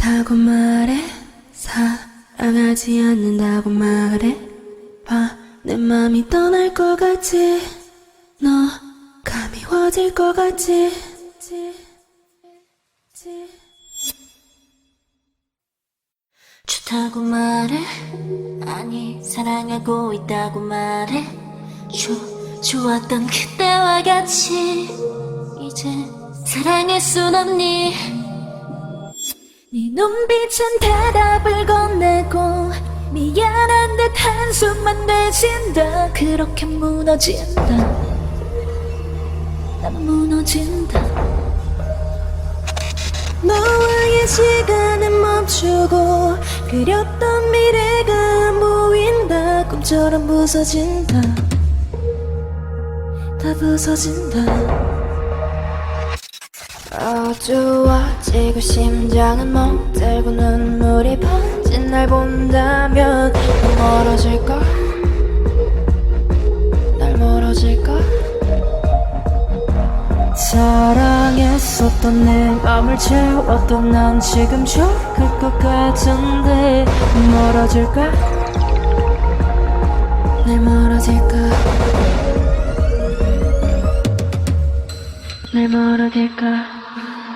좋다고 말해. 사랑하지 않는다고 말해. 봐내 맘이 떠날 것 같지? 너 가미워질 것 같지. 좋다고 말해. 아니 사랑하고 있다고 말해. 좋, 좋았던 그때와 같이 이제 사랑할 순 없니 네 눈빛은 대답을 건네고 미안한 듯 한숨만 내쉰다. 그렇게 무너진다. 나만 무너진다. 너와의 시간은 멈추고 그렸던 미래가 안 보인다. 꿈처럼 부서진다. 다 부서진다 어두워지고 심장은 멍들고 눈물이 번진 날 본다면 넌 멀어질까 날 멀어질까 사랑했었던 내 맘을 채웠던 난 지금 죽을 것 같은데 멀어질까? 날 멀어질까? 날 멀어질까?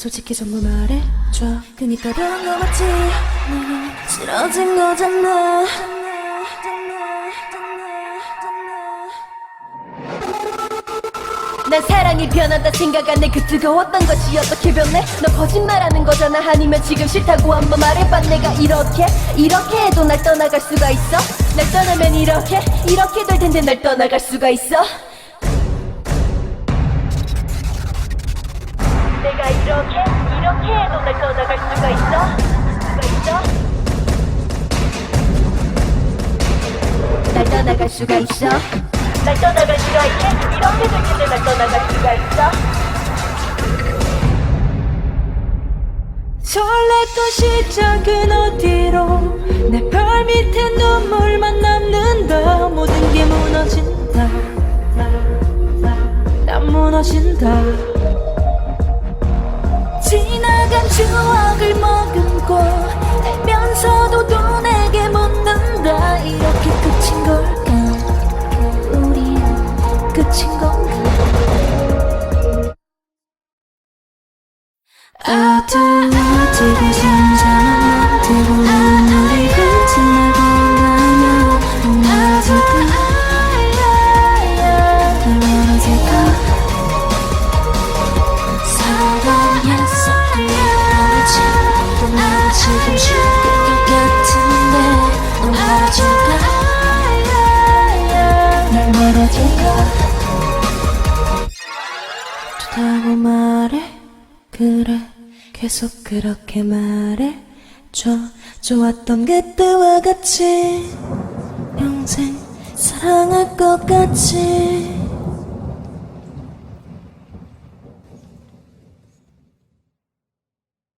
솔직히 전부 말해줘. 그니까 그런 거 맞지 싫어진 거잖아. 난 사랑이 변한다 생각 안 해. 그 뜨거웠던 것이 어떻게 변해. 너 거짓말하는 거잖아. 아니면 지금 싫다고 한번 말해봐. 내가 이렇게 이렇게 해도 날 떠나갈 수가 있어? 날 떠나면 이렇게 이렇게 될 텐데 날 떠나갈 수가 있어 내가 이렇게? 이렇게 해도 날 떠나갈 수가 있어? 수가 있어? 날 떠나갈 수가 있어? 날 떠나갈 수가 있게? 이렇게 될 텐데 날 떠나갈 수가 있어? 설렜던 시작은 어디로? 내발 밑에 눈물만 남는다. 모든 게 무너진다. 난 무너진다 지나간 추억을 머금고 알면서도 또 내게 묻는다. 이렇게 끝인 걸까? 우리 끝인 건가? 어두워지고 심장은 멈들고 그래 계속 그렇게 말해줘 좋았던 그때와 같이 평생 사랑할 것 같이